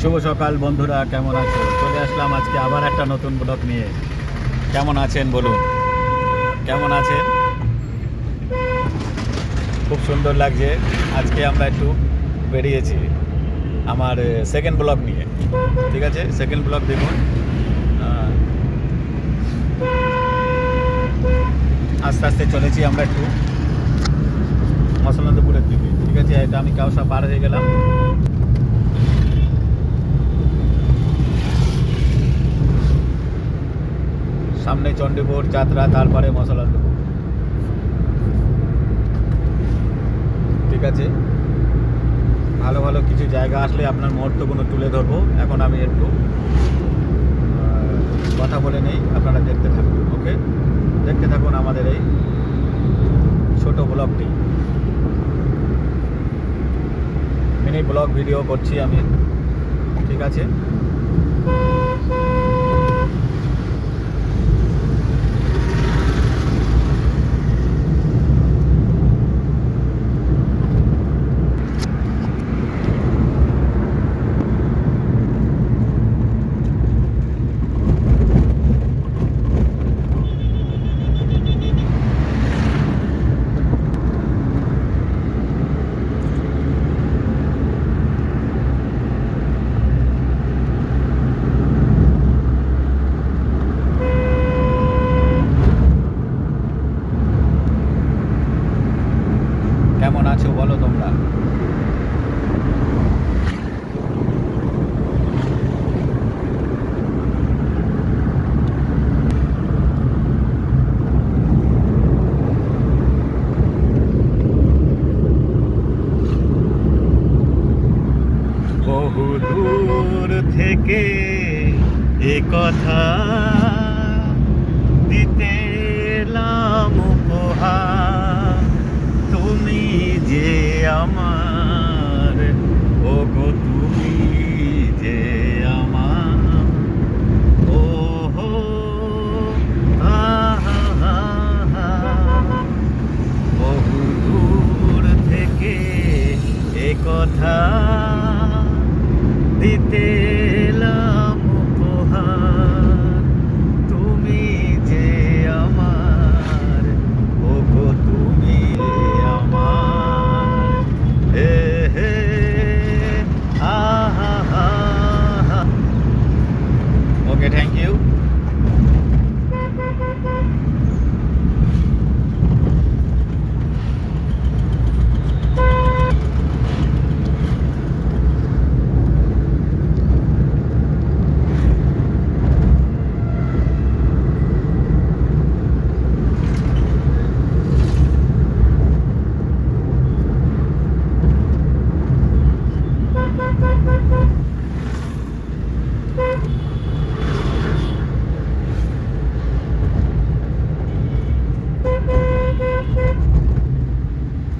শুভ সকাল বন্ধুরা, কেমন আছো? চলে আসলাম আজকে আবার একটা নতুন ব্লগ নিয়ে। কেমন আছেন বলুন? কেমন আছেন? খুব সুন্দর লাগছে। আজকে আমরা একটু বেরিয়েছি আমার সেকেন্ড ব্লগ নিয়ে। ঠিক আছে? সেকেন্ড ব্লগ দেখুন। আস্তে আস্তে চলেছি আমরা একটু। মসলান্দপুরের দিকে। ঠিক আছে? এটা আমি কাউসা পার হয়ে গেলাম। সামনে চণ্ডীপুর যাত্রা তারপরে মশলান্দপুর ঠিক আছে? ভালো ভালো কিছু জায়গা আসলে আপনার মুহূর্তগুলো তুলে ধরবো। এখন আমি একটু কথা বলে নেই, আপনারা দেখতে থাকুন, ওকে? দেখতে থাকুন আমাদের এই ছোট ব্লগটি। মিনি ব্লগ ভিডিও করছি আমি, ঠিক আছে? কেমন আছো বলো তোমরা? বহু দূর থেকে এ কথা দিতে এলাম উপহার। যে আমার ও গো তুমি যে আমার ও হো আহা হা হা বহু দূর থেকে এ কথা দিতে এলাম উপহার তুমি যে আমার ও গো তুমি আমার হে হে আহা হা হা ওকে থ্যাংক ইউ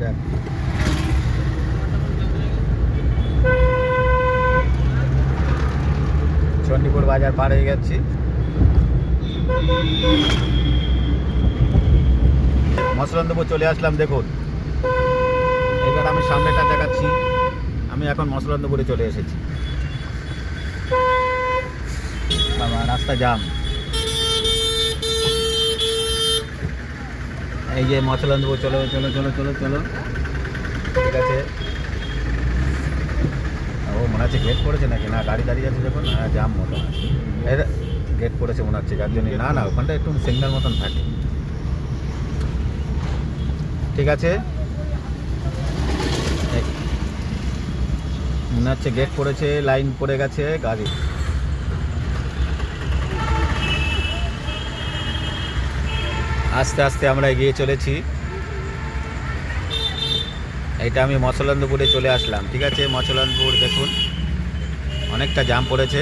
দেখ চণ্ডীপুর বাজার পার হয়ে গেছি। মসলন্দপুর চলে আসলাম, দেখুন। এবার আমি সামনেটা দেখাচ্ছি। আমি এখন মসলন্দপুরে চলে এসেছি। বাবা, রাস্তা জাম। এই যে মসলন্দপুর চলো চলো চলো চলো চলো। ঠিক আছে। হচ্ছে গেট পড়েছে নাকি? না, গাড়ি দাঁড়িয়ে আছে যখন হ্যাঁ জাম মতো আছে এর গেট পড়েছে মনে হচ্ছে, যার জন্য না না, ওখানটা একটু সিগন্যাল মতন থাকে। ঠিক আছে? মনে হচ্ছে গেট পড়েছে লাইন পড়ে গেছে, গাড়ি। আস্তে আস্তে আমরা এগিয়ে চলেছি। এটা আমি মছলন্দপুরে চলে আসলাম, ঠিক আছে? মছলন্দপুর দেখুন। অনেকটা জাম পড়েছে।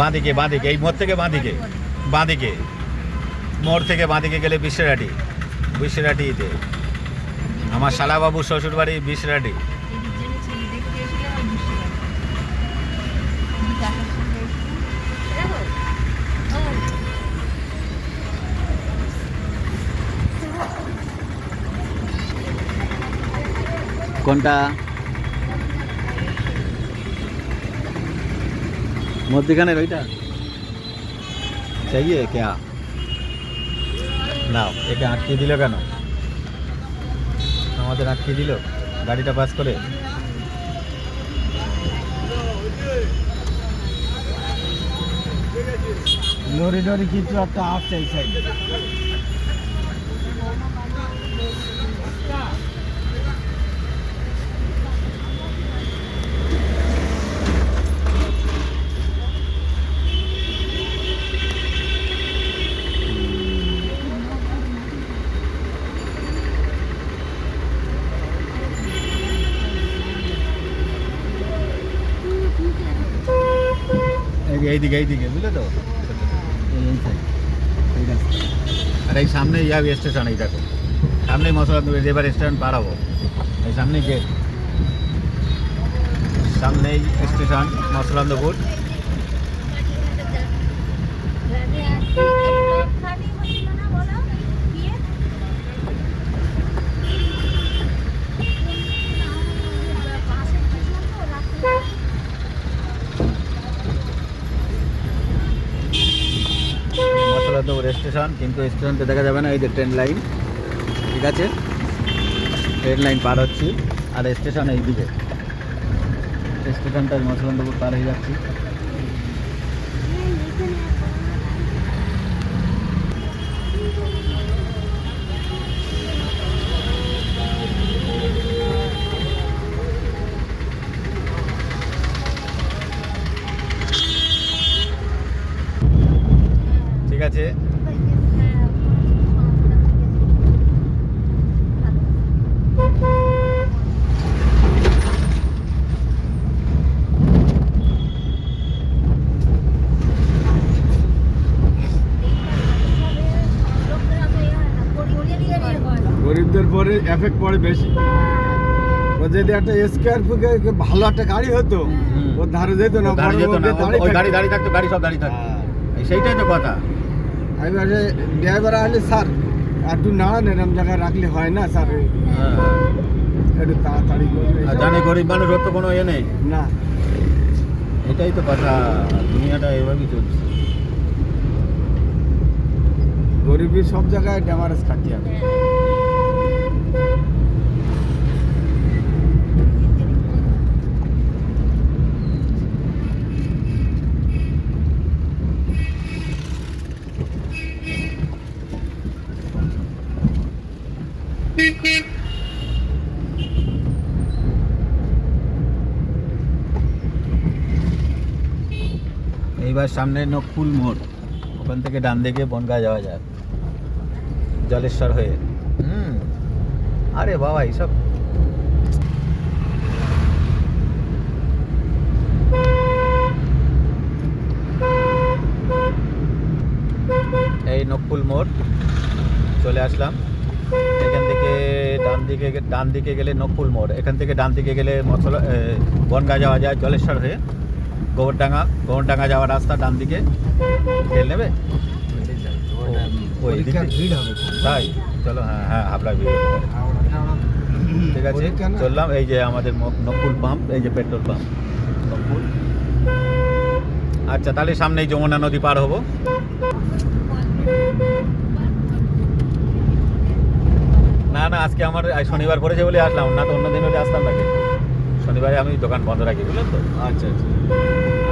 বাঁদিকে বাঁদিকে, এই মোড় থেকে বাঁদিকে বাঁদিকে। মোড় থেকে বাঁদিকে গেলে বিশ্বরাটি বিশ্বরাটিতে আমার শালাবাবুর শ্বশুরবাড়ি বিশ্বেরাটি কোনটা? মধ্যখানের ওইটা? চাইয়ে কে নাও, একে আটকে দিল কেন? আমাদের আটকে দিল? গাড়িটা পাস করে? লরি টরি কিছু একটা আসছে এই সাইডে এইদিকে এইদিকে বুঝলে তো আর এই সামনে ইয়া স্টেশন এই দেখো সামনেই মশলা এবার স্টেশন পাড়াবো এই সামনে গেট সামনেই স্টেশন মশলান্দপুর মশলান্দপুর স্টেশন, কিন্তু স্টেশনটা দেখা যাবে না, এই যে ট্রেন লাইন। ঠিক আছে? ট্রেন লাইন পার হচ্ছি, আর স্টেশন এইদিকে স্টেশনটা মশলান্দপুর পার হয়ে যাচ্ছি। এফেক্ট পড়ে বেশি। ও যদি একটা স্কোয়ার ফুটে ভালো একটা গাড়ি হতো। ওর ধারে যেত না দাঁড়িয়ে যেত না ওই গাড়ি থাকতো। দাঁড়িয়ে থাকতো গাড়ি সব দাঁড়িয়ে থাকতো। হ্যাঁ। সেইটাই তো কথা। এবারে ড্রাইভার আসলে স্যার একটু নাড়ান এরম জায়গায় রাখলে হয় না স্যার। হ্যাঁ। একটু তাড়াতাড়ি জানি গরিব মানুষ ওর তো কোনো ইয়ে নেই। না। এটাই তো কথা দুনিয়াটা এভাবেই চলছে। গরিবী সব জায়গায় ড্যামারেজ খাটি হবে। এইবার সামনে নকুল মোড়। ওখান থেকে ডান দিকে বনগা যাওয়া যায় জলেশ্বর হয়ে। আরে বাবা এইসব। এই নকুল মোড় চলে আসলাম। এখান থেকে ডান দিকে ডান দিকে গেলে নকুল মোড় এখান থেকে ডান দিকে গেলে মশলা বনগা যাওয়া যায় জলেশ্বর হয়ে। গোবরডাঙ্গা গোবরডাঙ্গা যাওয়ার রাস্তা ডান দিকে। তেল নেবে? ওই দিকে ভিড় হবে। তাই? চলো হ্যাঁ হ্যাঁ হাবড়া ভিড় ঠিক আছে? চললাম এই যে আমাদের নকুল পাম্প এই যে পেট্রোল পাম্প নকুল। আচ্ছা তাহলে সামনেই যমুনা নদী পার হব। না না আজকে আমার শনিবার পড়েছে বলে আসলাম না তো অন্য দিন হলে আসতাম নাকি? শনিবারে আমি দোকান বন্ধ রাখি বুঝলেন তো? আচ্ছা আচ্ছা।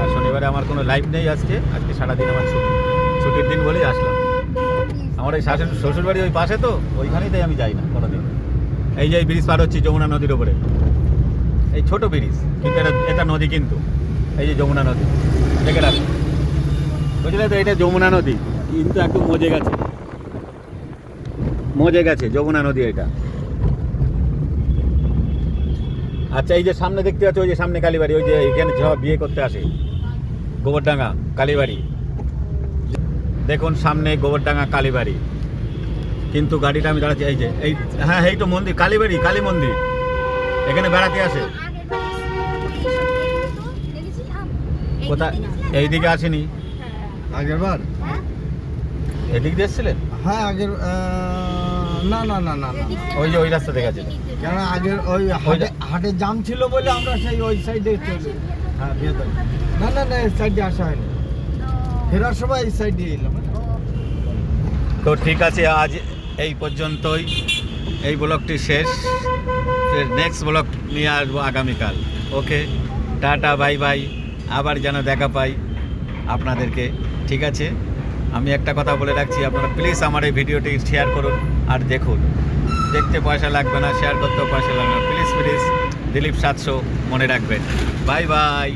আর শনিবারে আমার কোনো লাইভ নেই আজকে আজকে সারাদিন আমার ছুটি। ছুটির দিন বলেই আসলাম। আমার এই শাশুড় শ্বশুর বাড়ি ওই পাশে তো ওইখানেই তাই আমি যাই না। এই যে ব্রিজ পার হচ্ছি যমুনা নদীর ওপরে এই ছোট ব্রিজ, কিন্তু এটা এটা নদী কিন্তু। এই যে যমুনা নদী, দেখে রাখো। বুঝলে তো, এটা যমুনা নদী, কিন্তু একটু মজে গেছে। মজে গেছে, যমুনা নদী এটা। আচ্ছা এই যে সামনে দেখতে পাচ্ছ, ওই যে সামনে কালীবাড়ি, ওই যে এখানে সব বিয়ে করতে আসে। গোবরডাঙ্গা, কালীবাড়ি। দেখুন সামনে গোবরডাঙ্গা, কালীবাড়ি। কিন্তু গাড়িটা আমি দাঁড়াচ্ছি এই যে এই হ্যাঁ এই তো মন্দির কালীবাড়ি কালী মন্দির। এখানে বেড়াতে আসে। কোথায়? এইদিকে আসেনি। আগের বার এদিক দিয়ে এসছিলেন? হ্যাঁ আগের না না না না না। ওই যে ওই রাস্তা থেকে আছে কেন আগের ওই হাটে জাম ছিল বলে আমরা সেই ওই সাইডে চলে হ্যাঁ ভেতরে না না না এই সাইডে আসা হয়নি। ফেরার সময় এই সাইডে এলাম। তো ঠিক আছে আজ এই পর্যন্তই। এই ব্লগটি শেষ। নেক্সট ব্লগ নিয়ে আসব আগামীকাল। ওকে টাটা বাই বাই আবার যেন দেখা পাই আপনাদেরকে। ঠিক আছে? আমি একটা কথা বলে রাখছি আপনারা প্লিজ আমার এই ভিডিওটি শেয়ার করুন আর দেখুন। দেখতে পয়সা লাগবে না শেয়ার করতেও পয়সা লাগবে না। প্লিজ প্লিজ দিলীপ সাতশো মনে রাখবেন। Bye bye